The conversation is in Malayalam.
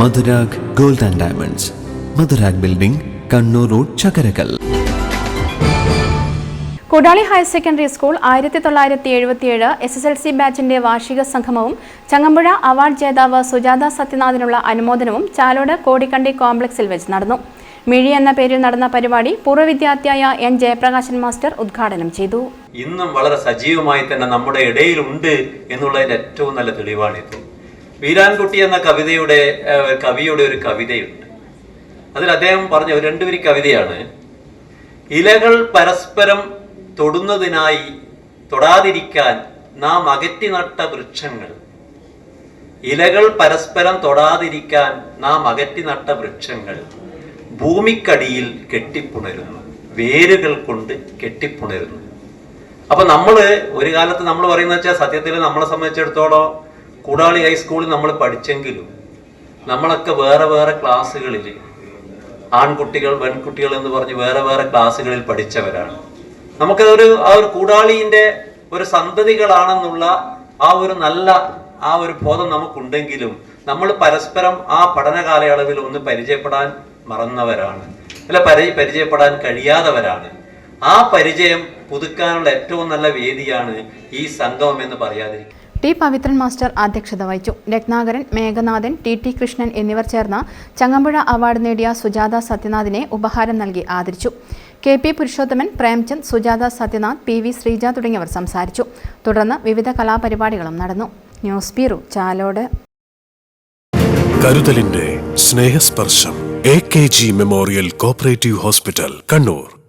Madhurag gold and diamonds. Madhurag building Kannur road Chakkarakkal. Kodali higher secondary school ആയിരത്തി തൊള്ളായിരത്തി എഴുപത്തിയേഴ് എസ് എസ് എൽ സി ബാച്ചിന്റെ വാർഷിക സംഗമവും ചങ്ങമ്പുഴ അവാർഡ് ജേതാവ് സുജാത സത്യനാഥിനുള്ള അനുമോദനവും ചാലോട് കോടിക്കണ്ടി കോംപ്ലക്സിൽ വെച്ച് നടന്നു. മിഴി എന്ന പേരിൽ നടന്ന പരിപാടി പൂർവ വിദ്യാർത്ഥിയായ എൻ ജയപ്രകാശൻ മാസ്റ്റർ ഉദ്ഘാടനം ചെയ്തു. ഇന്നും വളരെ സജീവമായി തന്നെ നമ്മുടെ ഇടയിലുണ്ട് എന്നുള്ളതിന്റെ ഏറ്റവും നല്ല തെളിവാണിത് വീരാൻകുട്ടി എന്ന കവിതയുടെ കവിയുടെ ഒരു കവിതയുണ്ട്. അതിൽ അദ്ദേഹം പറഞ്ഞ ഒരു രണ്ടുപേരി കവിതയാണ് ഇലകൾ പരസ്പരം തൊടുന്നതിനായി തൊടാതിരിക്കാൻ നാം അകറ്റി നട്ട വൃക്ഷങ്ങൾ. ഇലകൾ പരസ്പരം തൊടാതിരിക്കാൻ നാം അകറ്റി നട്ട വൃക്ഷങ്ങൾ ഭൂമിക്കടിയിൽ കെട്ടിപ്പുണരുന്നു വേരുകൾ കൊണ്ട് കെട്ടിപ്പുണരുന്നു. അപ്പൊ നമ്മൾ ഒരു കാലത്ത് നമ്മൾ പറയുന്ന വെച്ചാൽ സത്യത്തിൽ നമ്മളെ സംബന്ധിച്ചിടത്തോളം കൂടാളി ഹൈസ്കൂളിൽ നമ്മൾ പഠിച്ചെങ്കിലും നമ്മളൊക്കെ വേറെ വേറെ ക്ലാസ്സുകളിൽ ആൺകുട്ടികൾ പെൺകുട്ടികൾ എന്ന് പറഞ്ഞ് വേറെ വേറെ ക്ലാസ്സുകളിൽ പഠിച്ചവരാണ്. നമുക്കതൊരു ആ ഒരു കൂടാളിന്റെ ഒരു സന്തതികളാണെന്നുള്ള ആ ഒരു നല്ല ആ ഒരു ബോധം നമുക്കുണ്ടെങ്കിലും നമ്മൾ പരസ്പരം ആ പഠന കാലയളവിൽ ഒന്ന് പരിചയപ്പെടാൻ മറന്നവരാണ്. അല്ല പരി പരിചയപ്പെടാൻ കഴിയാത്തവരാണ്. ആ പരിചയം പുതുക്കാനുള്ള ഏറ്റവും നല്ല വേദിയാണ് ഈ സംഗമം എന്ന് പറയാതിരിക്കും ടി പവിത്രൻ മാസ്റ്റർ അധ്യക്ഷത വഹിച്ചു. രത്നാകരൻ മേഘനാഥൻ ടി ടി കൃഷ്ണൻ എന്നിവർ ചേർന്ന് ചങ്ങമ്പുഴ അവാർഡ് നേടിയ സുജാത സത്യനാഥിനെ ഉപഹാരം നൽകി ആദരിച്ചു. K P Purushothaman Premchand Sujatha Sathyanath P V Sreeja തുടങ്ങിയവർ സംസാരിച്ചു. തുടർന്ന് വിവിധ കലാപരിപാടികളും നടന്നു. News bureau Chalode. കരുതലിന്റെ Snehasparsham A K G memorial cooperative hospital Kannur.